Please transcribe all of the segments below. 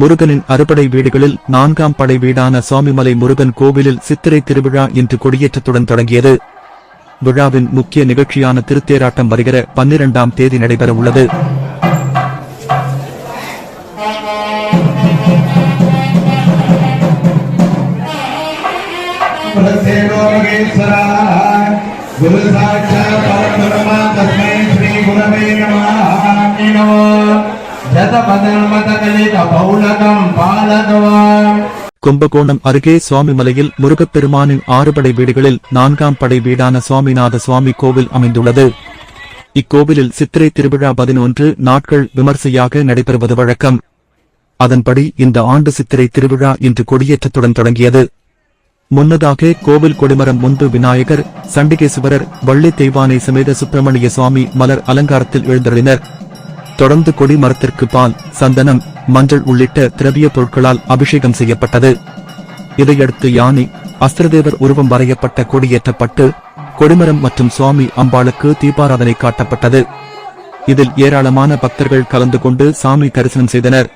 முருகனின் அறுபடை வீடுகளில் நான்காம் படை வீடான சுவாமிமலை முருகன் கோவிலில் சித்திரை திருவிழா இன்று கொடியேற்றத்துடன் தொடங்கியது. விழாவின் முக்கிய நிகழ்ச்சியான திருத்தேராட்டம் வருகிற பன்னிரண்டாம் தேதி நடைபெற உள்ளது. குரு சாட்சா பரபிரமா கும்பகோணம் அருகே சுவாமிமலையில் முருகப்பெருமானின் ஆறுபடை வீடுகளில் நான்காம் படை வீடான சுவாமிநாத சுவாமி கோவில் அமைந்துள்ளது. இக்கோவிலில் சித்திரை திருவிழா பதினொன்று நாட்கள் விமர்சையாக நடைபெறுவது வழக்கம். அதன்படி இந்த ஆண்டு சித்திரை திருவிழா இன்று கொடியேற்றத்துடன் தொடங்கியது. முன்னதாக கோவில் கொடிமரம் முன்பு விநாயகர் சண்டிகேசுவரர் வள்ளி தெய்வானை சமேத சுப்பிரமணிய சுவாமி மலர் அலங்காரத்தில் எழுந்தருளினர். தொடர்ந்து கொடிமரத்திற்கு பால் சந்தனம் மஞ்சள் உள்ளிட்ட திரவிய பொருட்களால் அபிஷேகம் செய்யப்பட்டது. இதையடுத்து யானை அஸ்திரதேவர் உருவம் வரையப்பட்ட கொடியேற்றப்பட்டு கொடிமரம் மற்றும் சுவாமி அம்பாளுக்கு தீபாராதனை காட்டப்பட்டது. இதில் ஏராளமான பக்தர்கள் கலந்து கொண்டு சாமி தரிசனம் செய்தனர்.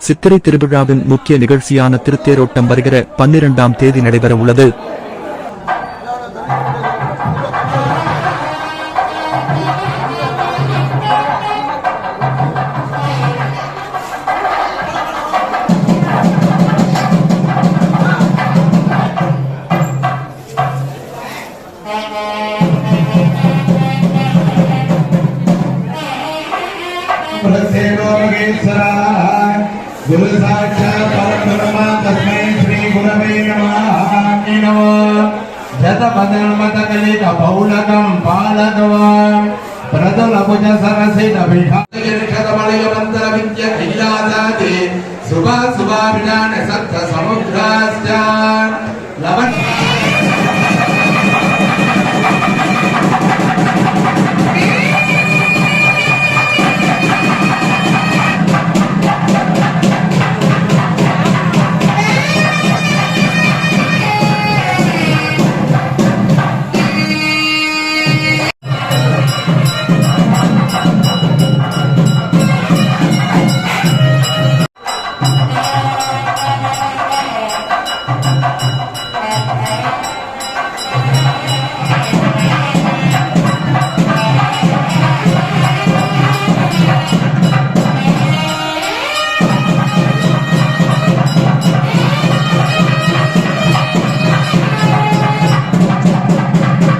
சித்திரை திருவிழாவின் முக்கிய நிகழ்ச்சியான திருத்தேரோட்டம் வருகிற பன்னிரண்டாம் தேதி நடைபெற உள்ளது జతపదన్మతకలిత పౌలకం పాలకవాన్ ప్రజలభుజ సరసిత విషాదమలయమంతర విద్య ఇల్లాదాది శుభ శుభాభిధాన సప్త సముద్రాశ్చ